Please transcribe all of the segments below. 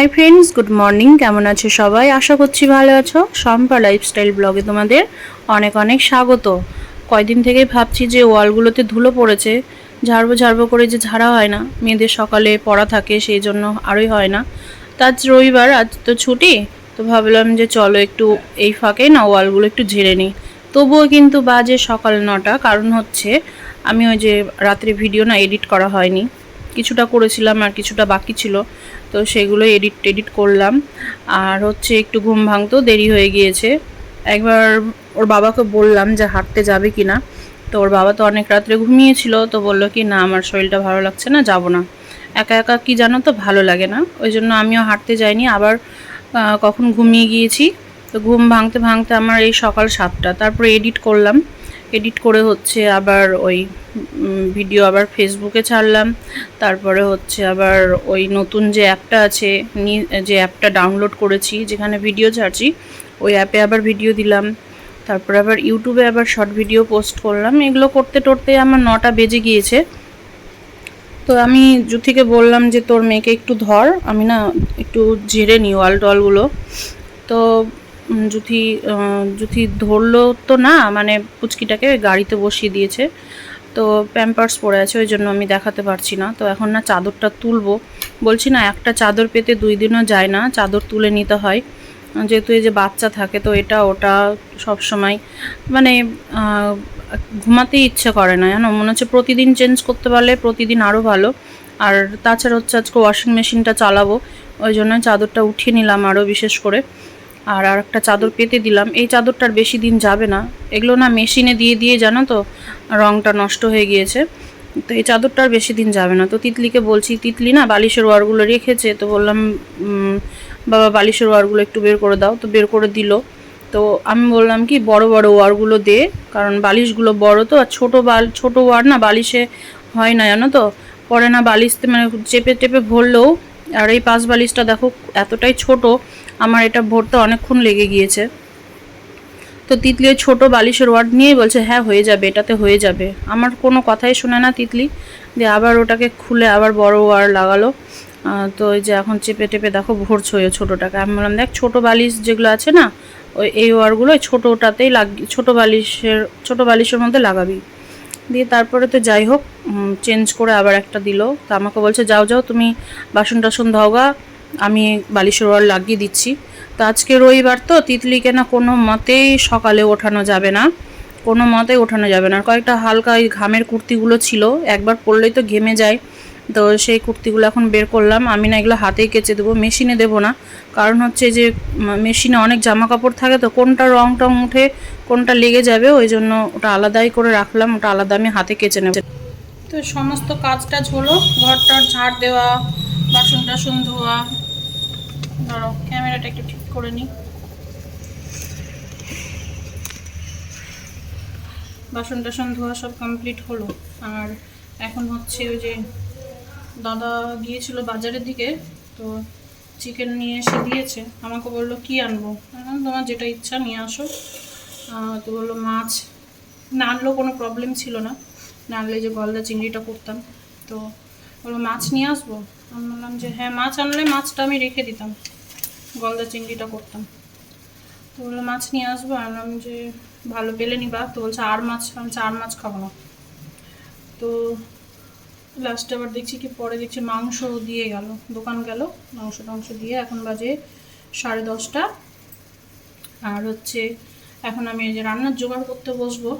Hi friends, good morning. কেমন আছো সবাই? আশা করছি ভালো আছো। শম্পা লাইফস্টাইল ব্লগে তোমাদের অনেক অনেক স্বাগত। কয়দিন থেকেই ভাবছি যে ওয়ালগুলোতে ধুলো পড়েছে। ঝাড়বো ঝাড়বো করে যে ঝাড়া হয় না। মেয়েদের সকালে পড়া থাকে, সেই জন্য আরই হয় না। তা আজ রবিবার, আজ তো ছুটি। তো ভাবলাম যে চলো একটু এই ফাঁকে না ওয়ালগুলো একটু ঝেড়ে নিই। তবুও কিন্তু বাজে সকাল নটা। কারণ হচ্ছে আমি ওই যে রাত্রে ভিডিও না এডিট করা হয়নি। কিছুটা করেছিলাম আর কিছুটা বাকি ছিল। তো সেগুলো এডিট টেডিট করলাম। আর হচ্ছে একটু ঘুম ভাঙতেও দেরি হয়ে গিয়েছে। একবার ওর বাবাকে বললাম যে হাঁটতে যাবে কি না তো ওর বাবা তো অনেক রাত্রে ঘুমিয়েছিল, তো বলল কি, না, আমার শরীরটা ভালো লাগছে না, যাব না। একা একা কি জানো তো, ভালো লাগে না। ওই জন্য আমিও হাঁটতে যাইনি, আবার কখন ঘুমিয়ে গিয়েছি। তো ঘুম ভাঙতে ভাঙতে আমার এই সকাল সাতটা, তারপরে এডিট করলাম। এডিট করে হচ্ছে আবার ওই ভিডিও আবার ফেসবুকে ছাড়লাম। তারপরে হচ্ছে আবার ওই নতুন যে অ্যাপটা আছে যে অ্যাপটা ডাউনলোড করেছি, যেখানে ভিডিও ছাড়ছি, ওই অ্যাপে আবার ভিডিও দিলাম। তারপরে আবার ইউটিউবে আবার শর্ট ভিডিও পোস্ট করলাম। এগুলো করতে করতে আমার নটা বেজে গিয়েছে। তো আমি জুথিকে বললাম যে, তোর মেয়েকে একটু ধর, আমি না একটু ঝেড়ে নিই ওয়াল টলগুলো তো জুথি জুথি ধরলো তো না মানে পুচকিটাকে গাড়িতে বসিয়ে দিয়েছে। তো প্যাম্পার্স পরে আছে, ওই জন্য আমি দেখাতে পারছি না। তো এখন না চাদরটা তুলবো। বলছি না, একটা চাদর পেতে দুই দিনও যায় না, চাদর তুলে নিতে হয়। যেহেতু এই যে বাচ্চা থাকে, তো এটা ওটা সব সময় মানে ঘুমাতেই ইচ্ছে করে না, জানো? মনে হচ্ছে প্রতিদিন চেঞ্জ করতে পারলে প্রতিদিন আরও ভালো। আর তাছাড়া হচ্ছে আজকে ওয়াশিং মেশিনটা চালাবো, ওই জন্য চাদরটা উঠিয়ে নিলাম আরও বিশেষ করে। আর আর একটা চাদর পেতে দিলাম। এই চাদরটার বেশি দিন যাবে না। এগুলো না মেশিনে দিয়ে দিয়ে, জানো তো, রংটা নষ্ট হয়ে গিয়েছে। তো এই চাদরটার বেশি দিন যাবে না। তো তিতলিকে বলছি, তিতলি না বালিশের ওয়ারগুলো রেখেছে। তো বললাম বাবা বালিশের ওয়ারগুলো একটু বের করে দাও। তো বের করে দিল। তো আমি বললাম কি, বড় বড় ওয়ারগুলো দে, কারণ বালিশগুলো বড় তো, আর ছোটো বাল, ছোটো ওয়ার না বালিশে হয় না, জানো তো। পরে না বালিশতে মানে চেপে চেপে ভরলেও, আর এই পাশ বালিশটা দেখো, এতটাই ছোট আমার এটা ভরতে অনেকক্ষণ লেগে গিয়েছে। তো তিতলি ওই ছোটো বালিশের ওয়ার্ড নিয়েই বলছে হ্যাঁ হয়ে যাবে, এটাতে হয়ে যাবে। আমার কোনো কথাই শোনে না তিতলি। দিয়ে আবার ওটাকে খুলে আবার বড় ওয়ার লাগালো। তো ওই যে এখন চেপে টেপে দেখো ভরছে ছোটোটাকে। আমি বললাম, দেখ, ছোটো বালিশ যেগুলো আছে না, ওই এই ওয়ারগুলো ওই ছোটোটাতেই লাগ, ছোটো বালিশের ছোটো বালিশের মধ্যে লাগাবি। দিয়ে তারপরে তো যাই হোক চেঞ্জ করে আবার একটা দিল। তা আমাকে বলছে, যাও যাও, তুমি বাসন টাসন ধাওগা আমি বালিশের ওয়ার লাগিয়ে দিচ্ছি। তো আজকে রবিবার তো তিতলিকে না কোনো মতেই সকালে ওঠানো যাবে না। কোনো মতেই ওঠানো যাবে না। কয়েকটা হালকা ওই ঘামের কুর্তিগুলো ছিল, একবার পরলেই তো ঘেমে যায়। তো সেই কুর্তিগুলো এখন বের করলাম। আমি না এগুলো হাতেই কেচে দেবো, মেশিনে দেবো না। কারণ হচ্ছে যে মেশিনে অনেক জামা কাপড় থাকে তো, কোনটা রং টং উঠে কোনটা লেগে যাবে, ওই জন্য ওটা আলাদাই করে রাখলাম। ওটা আলাদা আমি হাতে কেচে নেব। তো সমস্ত কাজ টাজ হলো। ঘরটার ঝাড় দেওয়া বাসন টাসন ধোয়া ধরো ক্যামেরাটা একটু ঠিক করে নিই বাসন টাসন ধোয়া সব কমপ্লিট হলো। আর এখন হচ্ছে ওই যে দাদা গিয়েছিল বাজারের দিকে, তো চিকেন নিয়ে এসে দিয়েছে। আমাকে বলল, কি আনব? তোমার যেটা ইচ্ছা নিয়ে আসো। তো বলল, মাছ। না আনলেও কোনো প্রবলেম ছিল না। না আনলে যে গলদা চিংড়িটা করতাম। তো বলল মাছ নিয়ে আসব? আমি বললাম যে হ্যাঁ মাছ আনলে মাছটা আমি রেখে দিতাম। গলদা চিংড়িটা করতাম। তো বলল, মাছ নিয়ে আসব? আমি বললাম যে, ভালো পেলে নিবা। তো বলছে, আর মাছ, আমি আর মাছ খাব না। তো লাস্টে আবার দেখছি কি, পরে দেখছি মাংস দিয়ে গেল। দোকান গেল, মাংস টাংস দিয়ে এখন বাজে সাড়ে দশটা। আর হচ্ছে, এখন আমি এই যে রান্নার জোগাড় করতে বসবো।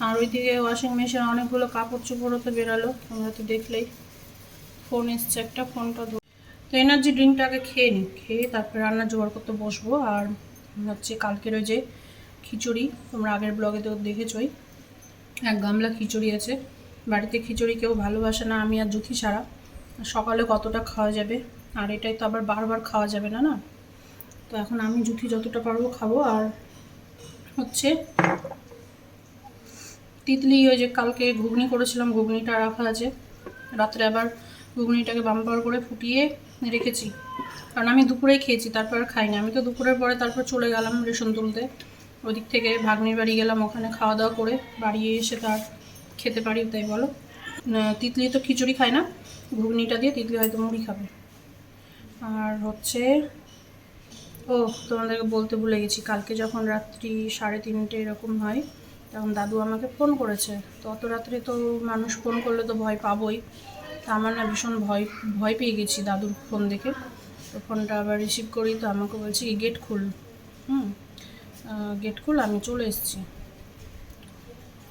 আর ওইদিকে ওয়াশিং মেশিন অনেকগুলো কাপড় চোপড়ও তো বেরালো, তোমরা তো দেখলেই। ফোন এসছে, একটা ফোনটা তো এনার্জি ড্রিঙ্কটা আগে খেয়ে নিই, খেয়ে তারপরে রান্না জোগাড় করতে বসবো। আর হচ্ছে কালকের ওই যে খিচুড়ি, তোমরা আগের ব্লগে তো দেখেছই। এক গামলা খিচুড়ি আছে। বাড়িতে খিচুড়ি কেউ ভালোবাসে না, আমি আর জুথি ছাড়া। সকালে কতটা খাওয়া যাবে? আর এটাই তো আবার বারবার খাওয়া যাবে না না? তো এখন আমি জুথি যতটা পারব খাব। আর হচ্ছে তিতলি ওই যে কালকে ঘুগনি করেছিলাম, ঘুগনিটা রাখা আছে। রাত্রে আবার ঘুগনিটাকে বাম্পার করে ফুটিয়ে রেখেছি। কারণ আমি দুপুরেই খেয়েছি, তারপর খাইনি আমি তো দুপুরের পরে তারপর চলে গেলাম রেশন তুলতে। ওদিক থেকে ভাগ্নির বাড়ি গেলাম ওখানে খাওয়া দাওয়া করে বাড়ি এসে তার খেতে পারি তাই বলো। তিতলি তো খিচুড়ি খায় না, ঘুগনিটা দিয়ে তিতলি হয়তো মুড়ি খাবে। আর হচ্ছে, ও, তোমাদেরকে বলতে ভুলে গেছি, কালকে যখন রাত্রি সাড়ে তিনটে এরকম হয়, তখন দাদু আমাকে ফোন করেছে। তো অত রাত্রে তো মানুষ ফোন করলে তো ভয় পাবোই। তা আমার না ভীষণ ভয় ভয় পেয়ে গেছি দাদুর ফোন দেখে। তো ফোনটা আবার রিসিভ করি, তো আমাকে বলছি গেট খুল। হুম গেট খুল, আমি চলে এসেছি।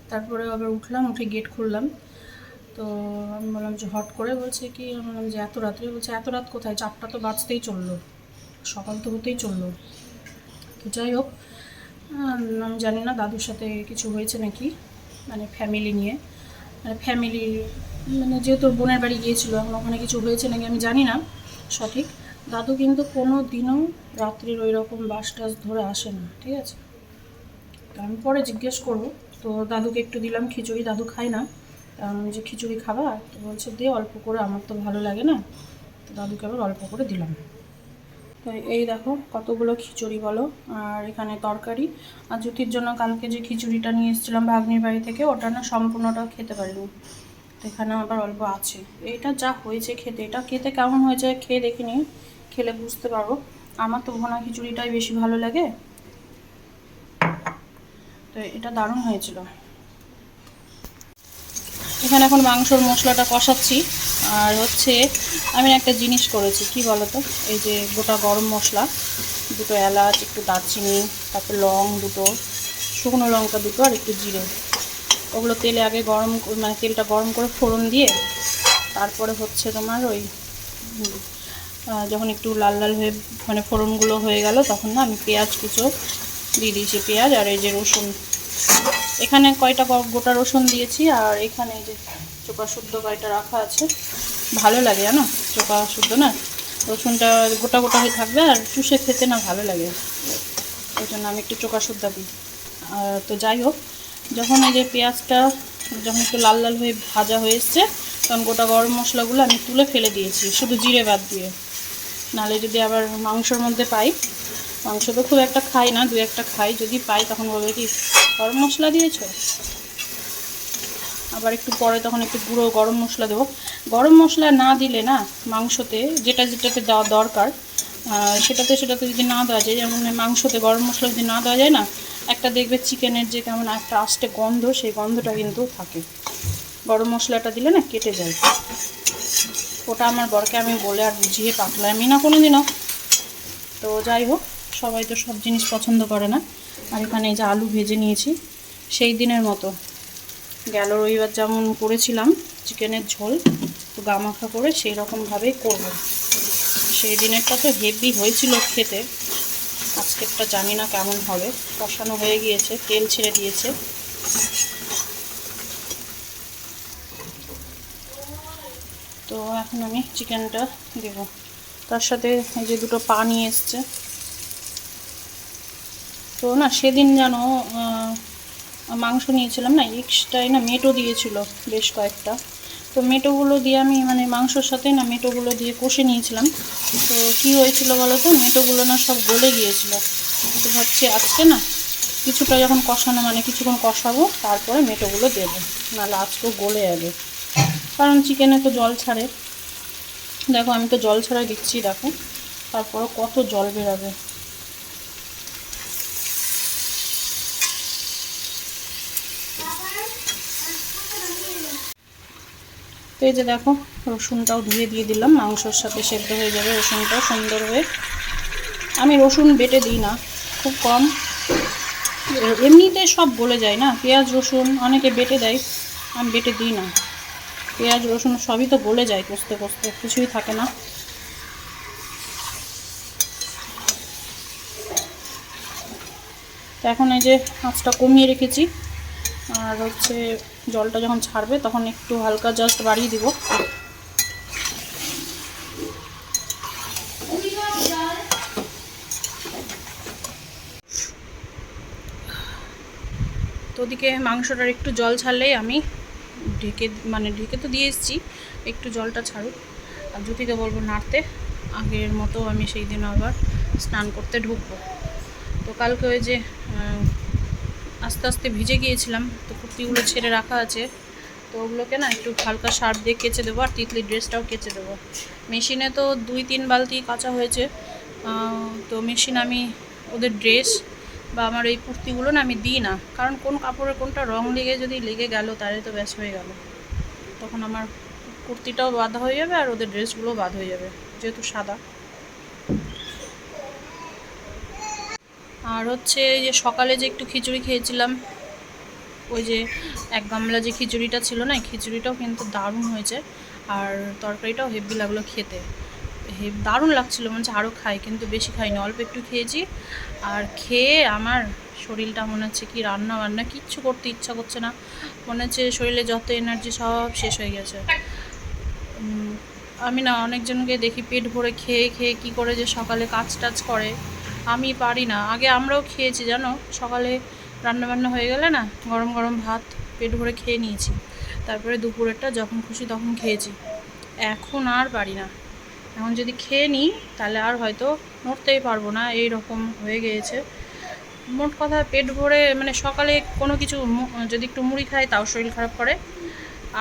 তারপরে আবার উঠলাম, উঠে গেট খুললাম। তো আমি বললাম যে, হট করে বলছে কি, আমি বললাম যে, এত রাত্রে? বলছে, এত রাত কোথায়? চারটা তো বাজতেই চলল। সকাল তো হতেই চলল। তো যাই হোক, আমি জানি না দাদুর সাথে কিছু হয়েছে নাকি মানে ফ্যামিলি নিয়ে। মানে ফ্যামিলি মানে যেহেতু বোনের বাড়ি গিয়েছিল, এখন ওখানে কিছু হয়েছে নাকি আমি জানি না সঠিক। দাদু কিন্তু কোনো দিনও রাত্রির ওই রকম বাস টাস ধরে আসে না, ঠিক আছে? আমি পরে জিজ্ঞেস করব। তো দাদুকে একটু দিলাম খিচুড়ি, দাদু খায় না। আমি যে খিচুড়ি খাবা? তো বলছে, দে, অল্প করে, আমার তো ভালো লাগে না। তো দাদুকে আবার অল্প করে দিলাম। তো এই দেখো, কতগুলো খিচুড়ি বলো। আর এখানে তরকারি। আর জ্যোতির জন্য কালকে যে খিচুড়িটা নিয়ে এসেছিলাম ভাগ্নির বাড়ি থেকে, ওটা না সম্পূর্ণটা খেতে পারিনি। এখানে আবার অল্প আছে। এটা যা হয়েছে খেতে, এটা খেতে কেমন হয়েছে খেয়ে দেখিনি, খেলে বুঝতে পারব। আমার তো ভোনা খিচুড়িটাই বেশি ভালো লাগে। তো এটা দারুণ হয়েছিল। এখানে এখন মাংসর মশলাটা কষাচ্ছি। আর হচ্ছে, আমি একটা জিনিস করেছি, কি বলতো? এই যে গোটা গরম মশলা, দুটো এলাচ, একটু দারচিনি, তারপর লং দুটো, শুকনো লঙ্কা দুটো আর একটু জিরে। ওগুলো তেলে আগে গরম মানে তেলটা গরম করে ফোড়ন দিয়ে তারপরে হচ্ছে তোমার ওই যখন একটু লাল লাল হয়ে মানে ফোড়নগুলো হয়ে গেল তখন না আমি পেঁয়াজ কুচো দিয়ে দিয়েছি, পেঁয়াজ আর এই যে রসুন। এখানে কয়টা গোটা রসুন দিয়েছি আর এখানে এই যে চোপা শুদ্ধ কয়টা রাখা আছে, ভালো লাগে জানো? চোপা শুদ্ধ না? রসুনটা গোটা গোটা হয়ে থাকবে আর চুষে খেতে না ভালো লাগে। ওই জন্য আমি একটু চোকা শুদ্ধ দিই। তো যাই হোক যখন এই যে পেঁয়াজটা যখন একটু লাল লাল হয়ে ভাজা হয়ে এসছে, তখন গোটা গরম মশলাগুলো আমি তুলে ফেলে দিয়েছি, শুধু জিরে বাদ দিয়ে। নালে যদি আবার মাংসর মধ্যে পাই, মাংস তো খুব একটা খাই না, দু একটা খাই, যদি পাই তখন বলবে কি, গরম মশলা দিয়েছ? আবার একটু পরে তখন একটু গুঁড়ো গরম মশলা দেবো। গরম মশলা না দিলে না, মাংসতে যেটা যেটাতে দেওয়া দরকার সেটাতে সেটাতে যদি না দেওয়া যায়, যেমন মাংসতে গরম মশলা যদি না দেওয়া যায় না একটা দেখবে চিকেনের যে কেমন একটা আস্তে গন্ধ, সেই গন্ধটা কিন্তু থাকে। গরম মশলাটা দিলে না কেটে যায়। ওটা আমার বরকে আমি বলে আর বুঝিয়ে পাকলামই না কোনো দিনও তো যাই হোক, সবাই তো সব জিনিস পছন্দ করে না। আর এখানে এই যে আলু ভেজে নিয়েছি, সেই দিনের মতো। গেল রবিবার যেমন করেছিলাম, চিকেনের ঝোল তো গামাখা করে সেই রকমভাবেই করব। সেই দিনেরটা তো হেভি হয়েছিল খেতে। আজকেরটা জানি না কেমন হবে। কষানো হয়ে গিয়েছে, তেল ছেড়ে দিয়েছে। তো এখন আমি চিকেনটা দেব। তার সাথে এই যে দুটো পা নিয়ে এসছে। তো না, সেদিন যেন মাংস নিয়েছিলাম না, এক্সট্রাই না মেটো দিয়েছিল বেশ কয়েকটা। তো মেটোগুলো দিয়ে আমি মানে মাংসর সাথে না মেটোগুলো দিয়ে কষে নিয়েছিলাম। তো কি হয়েছিল বলো তো মেটোগুলো না সব গলে গিয়েছিল। তো ভাবছি আজকে না কিছুটা যখন কষানো মানে কিছুক্ষণ কষাবো, তারপরে মেটোগুলো দেবো। নাহলে আজকেও গলে যাবে। কারণ চিকেনে তো জল ছাড়ে। দেখো আমি তো জল ছাড়াই দিচ্ছি, দেখো। তারপরে কত জল বেরাবে তো এই যে দেখো, রসুনটাও ধুয়ে দিয়ে দিলাম, মাংসর সাথে সেদ্ধ হয়ে যাবে রসুনটাও সুন্দর হয়ে। আমি রসুন বেটে দিই না, খুব কম। এমনিতে সব বলে যায় না, পেঁয়াজ, রসুন অনেকে বেটে দেয়, আমি বেটে দিই না। পেঁয়াজ, রসুন সবই তো গলে যায় কষতে কষতে, কিছুই থাকে না। তো এখন এই যে আঁচটা কমিয়ে রেখেছি, আর হচ্ছে জলটা যখন ছাড়বে তখন একটু হালকা জাস্ট বাড়িয়ে দিব। তো ওদিকে মাংসটার একটু জল ছাড়লেই আমি ঢেকে মানে ঢেকে তো দিয়ে এসেছি, একটু জলটা ছাড়ুক। আর জ্যোতিকে বলব নাড়তে, আগের মতো আমি সেই দিন আবার স্নান করতে ঢুকবো। তো কালকে ওই যে আস্তে আস্তে ভিজে গিয়েছিলাম, তো কুর্তিগুলো ছেড়ে রাখা আছে। তো ওগুলোকে না একটু হালকা সার্ফ দিয়ে কেচে দেবো, আর তিতলি ড্রেসটাও কেচে দেবো। মেশিনে তো দুই তিন বালতি কাঁচা হয়েছে। তো মেশিন আমি ওদের ড্রেস বা আমার এই কুর্তিগুলো না আমি দিই না। কারণ কোন কাপড়ের কোনটা রং লেগে যদি লেগে গেল, তাহলে তো ব্যাস হয়ে গেল। তখন আমার কুর্তিটাও বাঁধা হয়ে যাবে আর ওদের ড্রেসগুলোও বাদ হয়ে যাবে, যেহেতু সাদা। আর হচ্ছে যে সকালে যে একটু খিচুড়ি খেয়েছিলাম, ওই যে এক গামলা যে খিচুড়িটা ছিল না খিচুড়িটাও কিন্তু দারুণ হয়েছে। আর তরকারিটাও হেভি লাগল খেতে। হেব, দারুণ লাগছিল, মনে হচ্ছে আরও খাই, কিন্তু বেশি খাইনি, অল্প একটু খেয়েছি। আর খেয়ে আমার শরীরটা মনে হচ্ছে কি রান্না বান্না কিচ্ছু করতে ইচ্ছা করছে না। মনে হচ্ছে শরীরে যত এনার্জি সব শেষ হয়ে গেছে। আমি না অনেকজনকে দেখি পেট ভরে খেয়ে খেয়ে কি করে যে সকালে কাজ টাজ করে। আমি পারি না। আগে আমরাও খেয়েছি, জানো? সকালে রান্না বান্না হয়ে গেলে না, গরম গরম ভাত, পেট ভরে খেয়ে নিয়েছি। তারপরে দুপুরেরটা যখন খুশি তখন খেয়েছি। এখন আর পারি না। এখন যদি খেয়ে নিই, তাহলে আর হয়তো নড়তেই পারব না এই রকম হয়ে গিয়েছে। মোট কথা, পেট ভরে মানে সকালে কোনো কিছু যদি একটু মুড়ি খাই, তাও শরীর খারাপ করে।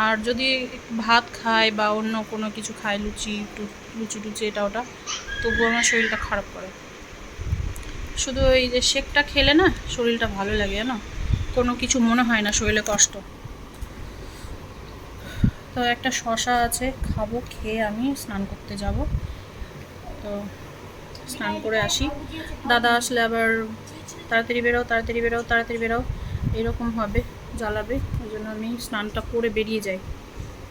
আর যদি ভাত খায় বা অন্য কোনো কিছু খায় লুচি লুচি টুচি, এটা ওটা, তবুও আমার শরীরটা খারাপ করে। শুধু এই যে শেকটা খেলে না শরীরটা ভালো লাগে, জানো? কোনো কিছু মনে হয় না, শরীরে কষ্ট। তো একটা শশা আছে, খাব, খেয়ে আমি স্নান করতে যাব। তো স্নান করে আসি। দাদা আসলে আবার তাড়াতাড়ি বেরো তাড়াতাড়ি বেরো তাড়াতাড়ি বেরো। এরকম হবে, জ্বালাবে। ওই জন্য আমি স্নানটা করে বেরিয়ে যাই।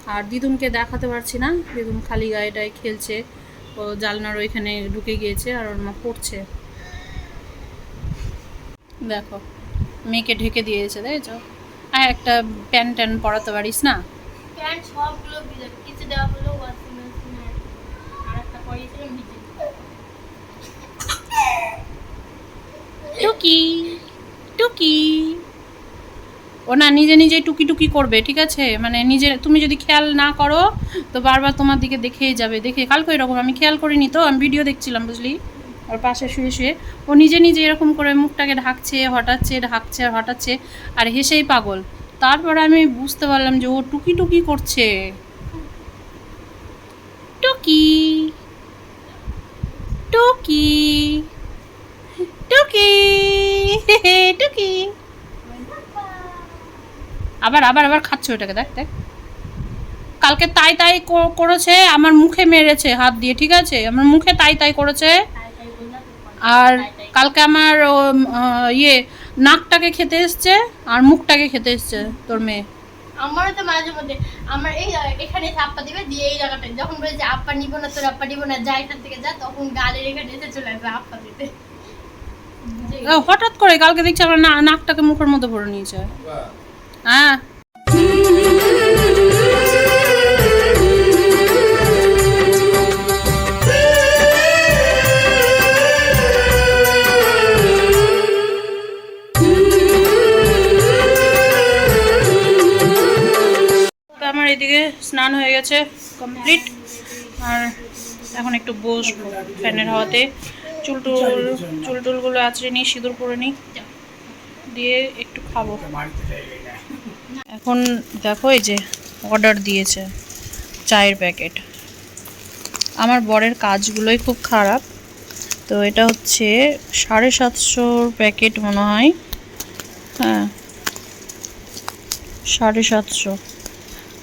আর দিদুনকে দেখাতে পারছি না। দিদুন খালি গায়েটায় খেলছে। ও জালনার ওইখানে ঢুকে গিয়েছে আর ওর মা পড়ছে। দেখো মেয়েকে ঢেকে দিয়েছে তাইছো আর একটা প্যান্ট ট্যান পরাতে পারিস না? প্যান্ট সবগুলো কিছু দেওয়া হলো ওয়াশিং মেশিনে আর একটা করিয়েছিলাম টুকি টুকি। ও না নিজে নিজে টুকি টুকি করবে ঠিক আছে? মানে নিজে তুমি যদি খেয়াল না করো তো বারবার তোমার দিকে দেখেই যাবে দেখে কালকে এরকম আমি খেয়াল করিনি তো আমি ভিডিও দেখছিলাম বুঝলি? ওর পাশে শুয়ে শুয়ে। ও নিজে নিজে এরকম করে মুখটাকে ঢাকছে, হটাচ্ছে ঢাকছে হটাচ্ছে আর হেসেই পাগল। তারপরে আমি বুঝতে পারলাম যে ও টুকি টুকি করছে। টুকি। টুকি। টুকি। টুকি। আবার আবার আবার খাচ্ছে ওটাকে দেখ দেখ। কালকে তাই তাই করেছে, আমার মুখে মেরেছে হাত দিয়ে, ঠিক আছে? আমার মুখে তাই তাই করেছে। আর কালকে আমার ইয়ে নাকটাকে খেতে এসছে আর মুখটাকে খেতে এসছে তোর মেয়ে। আমারও তো মাঝে মধ্যে আমার এই এখানে এসে আপ্পা দিবে দিয়ে এই জায়গাটায়। যখন বলে যে আপ্পা নিব না তোর আপ্পা নিব না যা এখান থেকে যা তখন গালের এখানে এসে চলে আসবে আপ্পা দিতে। হঠাৎ করে কালকে দেখছি আমার না- নাকটাকে মুখের মধ্যে ভরে নিয়েছে। হ্যাঁ। স্নান হয়ে গেছে কমপ্লিট আর এখন একটু বসবো ফ্যানের হাওয়াতে। চুল টুল, চুল আঁচড়ে নিই, সিঁদুর পরে নিই। দিয়ে একটু খাব। এখন দেখো এই যে অর্ডার দিয়েছে চায়ের প্যাকেট আমার বরের কাজগুলোই খুব খারাপ। তো এটা হচ্ছে সাড়ে সাতশোর প্যাকেট মনে হয়। হ্যাঁ সাড়ে সাতশো।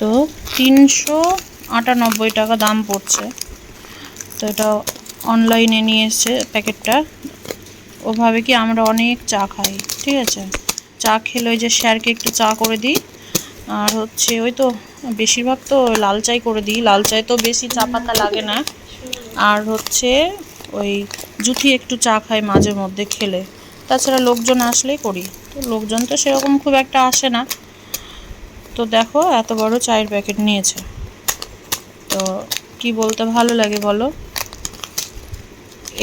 তো তিনশো আটানব্বই টাকা দাম পড়ছে। তো এটা অনলাইনে নিয়ে এসছে প্যাকেটটা। ওভাবে কি আমরা অনেক চা খাই, ঠিক আছে? চা খেলে ওই যে স্যারকে একটু চা করে দিই। আর হচ্ছে ওই তো বেশিরভাগ তো লাল চাই করে দিই। লাল চাই তো বেশি চা পাতা লাগে না। আর হচ্ছে ওই জুথি একটু চা খাই মাঝে মধ্যে খেলে। তাছাড়া লোকজন আসলেই করি। তো লোকজন তো সেরকম খুব একটা আসে না। তো দেখো, এত বড় চায়ের প্যাকেট নিয়েছে। তো কি বলতে ভালো লাগে বলো?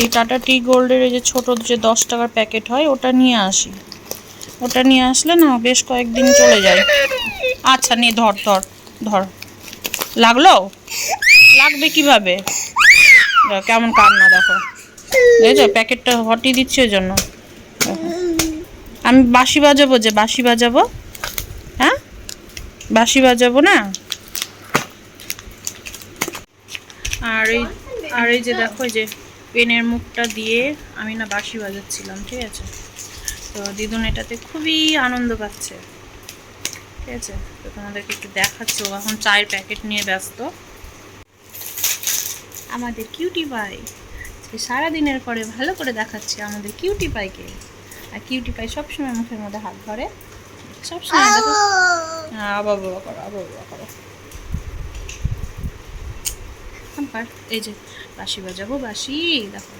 এই টাটা টি গোল্ডের এই যে ছোট যে দশ টাকার প্যাকেট হয়, ওটা নিয়ে আসি। ওটা নিয়ে আসলে না, বেশ কয়েকদিন চলে যায়। আচ্ছা নে, ধর ধর ধর। লাগল? লাগবে কীভাবে? কেমন কান্না, দেখো। দেখছ প্যাকেটটা হটিয়ে দিচ্ছে ওই জন্য। আমি বাঁশি বাজাবো যে, বাঁশি বাজাবো? বাঁশি বাজাবো না? আর এই আর এই যে দেখো যে পেনের মুখটা দিয়ে আমি না বাঁশি বাজাচ্ছিলাম, ঠিক আছে? তো দিদুন এটাতে খুবই আনন্দ পাচ্ছে, ঠিক আছে? তো তোমাদেরকে একটু দেখাচ্ছি এখন চায়ের প্যাকেট নিয়ে ব্যস্ত। আমাদের কিউটি পাই সারাদিনের পরে ভালো করে দেখাচ্ছে আমাদের কিউটি পাইকে। আর কিউটি পাই সবসময় মুখের মধ্যে হাত ধরে। দেখো। হ্যাঁ, আবার বাবা করো আবার বাবা করো। এই যে বাঁশি বাজাবো বাঁশি দেখো।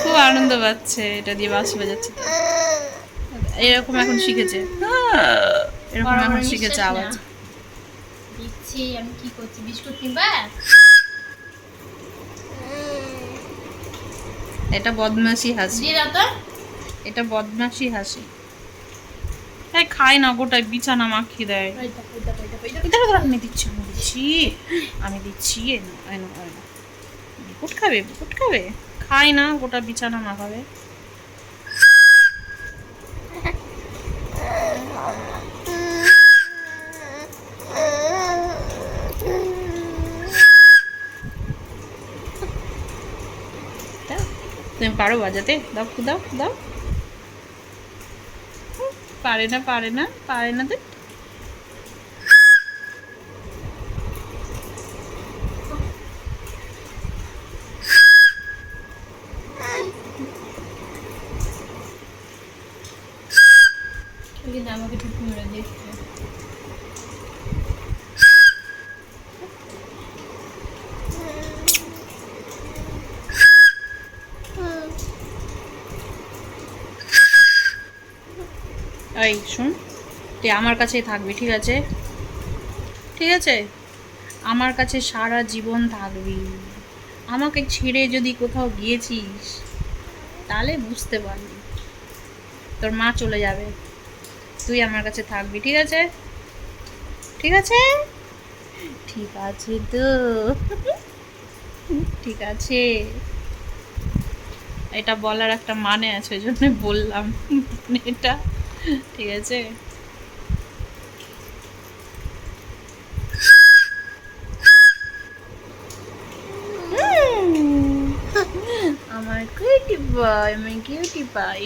খুব আনন্দ পাচ্ছে এটা দিয়ে বাঁশি বাজাচ্ছে। এরকম এখন শিখেছে। এরকম এখন শিখেছে। আওয়াজ। দিচ্ছি আমি কি করছি? বিস্কুট কিনবা? এটা বদমাশি হাসি। এটা বদমাশি হাসি। এই খায় না গোটায় বিছানা মাখিয়ে দেয়। আমি দিচ্ছি আমি দিচ্ছি। আমি দিচ্ছি এনো এই নাও। বিকুট খাবে বিকুট খাবে? খায় না গোটা বিছানা মাখাবে। তুমি পারো বাজাতে? দাও দাও দাও। পারে না পারে না পারে না তো। কিন্তু আমাকে টুকু মেরে দেখছে এই শুন, তুই আমার কাছেই থাকবি, ঠিক আছে? ঠিক আছে? আমার কাছে সারা জীবন থাকবি। আমাকে ছেড়ে যদি কোথাও গিয়েছিস, তাহলে বুঝতে পারবি। তোর মা চলে যাবে। তুই আমার কাছে থাকবি, ঠিক আছে? ঠিক আছে? ঠিক আছে তো। ঠিক আছে। এটা বলার একটা মানে আছে ওই জন্য বললাম। এটা ঠিক আছে। আমার কিউটি পাই আমি কিউটি পাই